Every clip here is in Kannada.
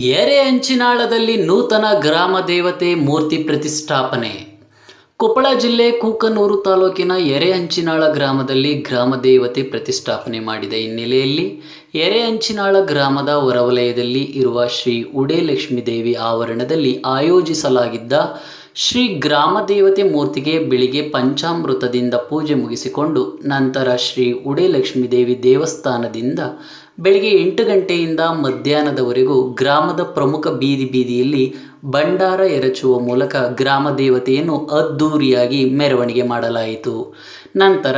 ಎರೆಹಂಚಿನಾಳದಲ್ಲಿ ನೂತನ ಗ್ರಾಮ ದೇವತೆ ಮೂರ್ತಿ ಪ್ರತಿಷ್ಠಾಪನೆ. ಕೊಪ್ಪಳ ಜಿಲ್ಲೆ ಕೂಕನೂರು ತಾಲೂಕಿನ ಎರೆಹಂಚಿನಾಳ ಗ್ರಾಮದಲ್ಲಿ ಗ್ರಾಮ ದೇವತೆ ಪ್ರತಿಷ್ಠಾಪನೆ ಮಾಡಿದ ಹಿನ್ನೆಲೆಯಲ್ಲಿ ಎರೆಹಂಚಿನಾಳ ಗ್ರಾಮದ ಹೊರವಲಯದಲ್ಲಿ ಇರುವ ಶ್ರೀ ಉಡೇಲಕ್ಷ್ಮಿ ದೇವಿ ಆವರಣದಲ್ಲಿ ಆಯೋಜಿಸಲಾಗಿದ್ದ ಶ್ರೀ ಗ್ರಾಮ ದೇವತೆ ಮೂರ್ತಿಗೆ ಬೆಳಿಗ್ಗೆ ಪಂಚಾಮೃತದಿಂದ ಪೂಜೆ ಮುಗಿಸಿಕೊಂಡು ನಂತರ ಶ್ರೀ ಉಡೇಲಕ್ಷ್ಮೀ ದೇವಿ ದೇವಸ್ಥಾನದಿಂದ ಬೆಳಿಗ್ಗೆ ಎಂಟು ಗಂಟೆಯಿಂದ ಮಧ್ಯಾಹ್ನದವರೆಗೂ ಗ್ರಾಮದ ಪ್ರಮುಖ ಬೀದಿ ಬೀದಿಯಲ್ಲಿ ಭಂಡಾರ ಎರಚುವ ಮೂಲಕ ಗ್ರಾಮ ದೇವತೆಯನ್ನು ಅದ್ಧೂರಿಯಾಗಿ ಮೆರವಣಿಗೆ ಮಾಡಲಾಯಿತು. ನಂತರ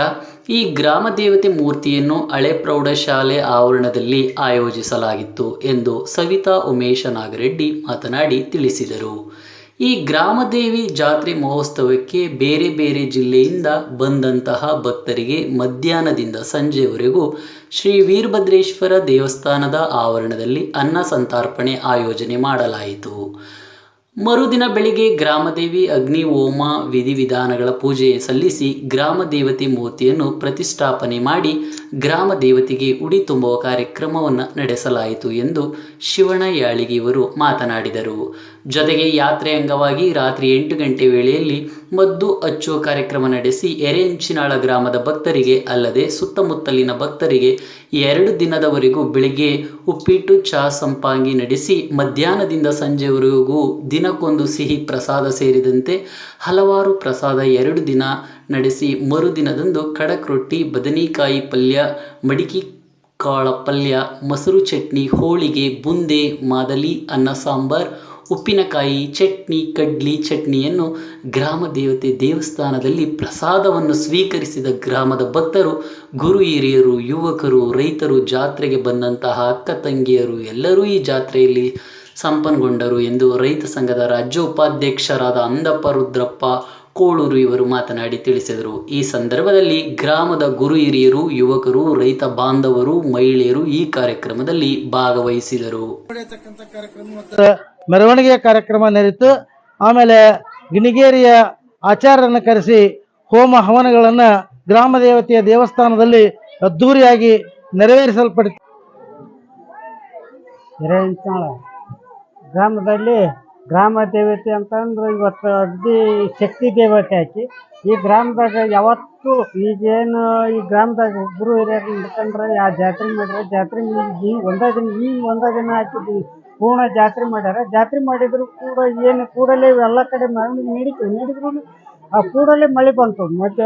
ಈ ಗ್ರಾಮ ದೇವತೆ ಮೂರ್ತಿಯನ್ನು ಹಳೆ ಪ್ರೌಢಶಾಲೆ ಆವರಣದಲ್ಲಿ ಆಯೋಜಿಸಲಾಗಿತ್ತು ಎಂದು ಸವಿತಾ ಉಮೇಶ ನಾಗರೆಡ್ಡಿ ಮಾತನಾಡಿ ತಿಳಿಸಿದರು. ಈ ಗ್ರಾಮದೇವಿ ಜಾತ್ರೆ ಮಹೋತ್ಸವಕ್ಕೆ ಬೇರೆ ಬೇರೆ ಜಿಲ್ಲೆಯಿಂದ ಬಂದಂತಹ ಭಕ್ತರಿಗೆ ಮಧ್ಯಾಹ್ನದಿಂದ ಸಂಜೆವರೆಗೂ ಶ್ರೀ ವೀರಭದ್ರೇಶ್ವರ ದೇವಸ್ಥಾನದ ಆವರಣದಲ್ಲಿ ಅನ್ನ ಸಂತರ್ಪಣೆ ಆಯೋಜನೆ ಮಾಡಲಾಯಿತು. ಮರುದಿನ ಬೆಳಿಗ್ಗೆ ಗ್ರಾಮದೇವಿ ಅಗ್ನಿ ಹೋಮ ವಿಧಿವಿಧಾನಗಳ ಪೂಜೆ ಸಲ್ಲಿಸಿ ಗ್ರಾಮ ದೇವತೆ ಮೂರ್ತಿಯನ್ನು ಪ್ರತಿಷ್ಠಾಪನೆ ಮಾಡಿ ಗ್ರಾಮ ದೇವತೆಗೆ ಉಡಿ ತುಂಬುವ ಕಾರ್ಯಕ್ರಮವನ್ನು ನಡೆಸಲಾಯಿತು ಎಂದು ಶಿವಣ ಯಾಳಿಗಿ ಇವರು ಮಾತನಾಡಿದರು. ಜೊತೆಗೆ ಯಾತ್ರೆ ಅಂಗವಾಗಿ ರಾತ್ರಿ ಎಂಟು ಗಂಟೆ ವೇಳೆಯಲ್ಲಿ ಮದ್ದು ಹಚ್ಚುವ ಕಾರ್ಯಕ್ರಮ ನಡೆಸಿ ಎರೆಹಂಚಿನಾಳ ಗ್ರಾಮದ ಭಕ್ತರಿಗೆ ಅಲ್ಲದೆ ಸುತ್ತಮುತ್ತಲಿನ ಭಕ್ತರಿಗೆ ಎರಡು ದಿನದವರೆಗೂ ಬೆಳಿಗ್ಗೆ ಉಪ್ಪಿಟ್ಟು, ಚಾ ಸಂಪಾಂಗಿ ನಡೆಸಿ ಮಧ್ಯಾಹ್ನದಿಂದ ಸಂಜೆವರೆಗೂ ದಿನಕ್ಕೊಂದು ಸಿಹಿ ಪ್ರಸಾದ ಸೇರಿದಂತೆ ಹಲವಾರು ಪ್ರಸಾದ ಎರಡು ದಿನ ನಡೆಸಿ ಮರುದಿನದಂದು ಖಡಕ್ ರೊಟ್ಟಿ, ಬದನೆಕಾಯಿ ಪಲ್ಯ, ಮಡಿಕೆ ಕಾಳ ಪಲ್ಯ, ಮೊಸರು ಚಟ್ನಿ, ಹೋಳಿಗೆ, ಬುಂದೆ, ಮಾದಲಿ, ಅನ್ನ ಸಾಂಬಾರ್ ಉಪ್ಪಿನಕಾಯಿ ಚಟ್ನಿ ಕಡ್ಲಿ ಚಟ್ನಿಯನ್ನು ಗ್ರಾಮ ದೇವತೆ ದೇವಸ್ಥಾನದಲ್ಲಿ ಪ್ರಸಾದವನ್ನು ಸ್ವೀಕರಿಸಿದ ಗ್ರಾಮದ ಭಕ್ತರು ಗುರು ಹಿರಿಯರು ಯುವಕರು ರೈತರು ಜಾತ್ರೆಗೆ ಬಂದಂತಹ ಅಕ್ಕ ತಂಗಿಯರು ಎಲ್ಲರೂ ಈ ಜಾತ್ರೆಯಲ್ಲಿ ಸಂಪನ್ಗೊಂಡರು ಎಂದು ರೈತ ಸಂಘದ ರಾಜ್ಯ ಉಪಾಧ್ಯಕ್ಷರಾದ ಅಂದಪ್ಪ ರುದ್ರಪ್ಪ ಕೋಳೂರು ಇವರು ಮಾತನಾಡಿ ತಿಳಿಸಿದರು. ಈ ಸಂದರ್ಭದಲ್ಲಿ ಗ್ರಾಮದ ಗುರು ಹಿರಿಯರು ಯುವಕರು ರೈತ ಬಾಂಧವರು ಮಹಿಳೆಯರು ಈ ಕಾರ್ಯಕ್ರಮದಲ್ಲಿ ಭಾಗವಹಿಸಿದರು. ಮೆರವಣಿಗೆ ಕಾರ್ಯಕ್ರಮ ನಡೆಯಿತು. ಆಮೇಲೆ ಗಿಣಿಗೇರಿಯ ಆಚಾರ್ಯರನ್ನು ಕರೆಸಿ ಹೋಮ ಹವನಗಳನ್ನು ಗ್ರಾಮ ದೇವತೆಯ ದೇವಸ್ಥಾನದಲ್ಲಿ ಅದ್ಧೂರಿಯಾಗಿ ನೆರವೇರಿಸಲ್ಪಡಿತು. ಗ್ರಾಮದಲ್ಲಿ ಗ್ರಾಮ ದೇವತೆ ಅಂತಂದ್ರೆ ಇವತ್ತು ಅಗ್ದಿ ಶಕ್ತಿ ದೇವತೆ ಹಾಕಿ ಈ ಗ್ರಾಮದಾಗ ಯಾವತ್ತೂ ಈಗೇನು ಈ ಗ್ರಾಮದಾಗ ಒಬ್ಬರು ಹಿರಿಯರು ಹಿಡ್ಕೊಂಡ್ರೆ ಆ ಜಾತ್ರೆ ಮಾಡಿದ್ರೆ ಜಾತ್ರೆ ಈ ಒಂದೇ ದಿನ ಈ ಒಂದೇ ದಿನ ಹಾಕಿದ್ವಿ ಪೂರ್ಣ ಜಾತ್ರೆ ಮಾಡ್ಯಾರ. ಜಾತ್ರೆ ಮಾಡಿದ್ರು ಕೂಡ ಏನು ಕೂಡಲೇ ಎಲ್ಲ ಕಡೆ ಮರಳು ನೀಡಿತು ನಡೆದ್ರು ಆ ಕೂಡಲೇ ಮಳೆ ಬಂತು. ಮತ್ತೆ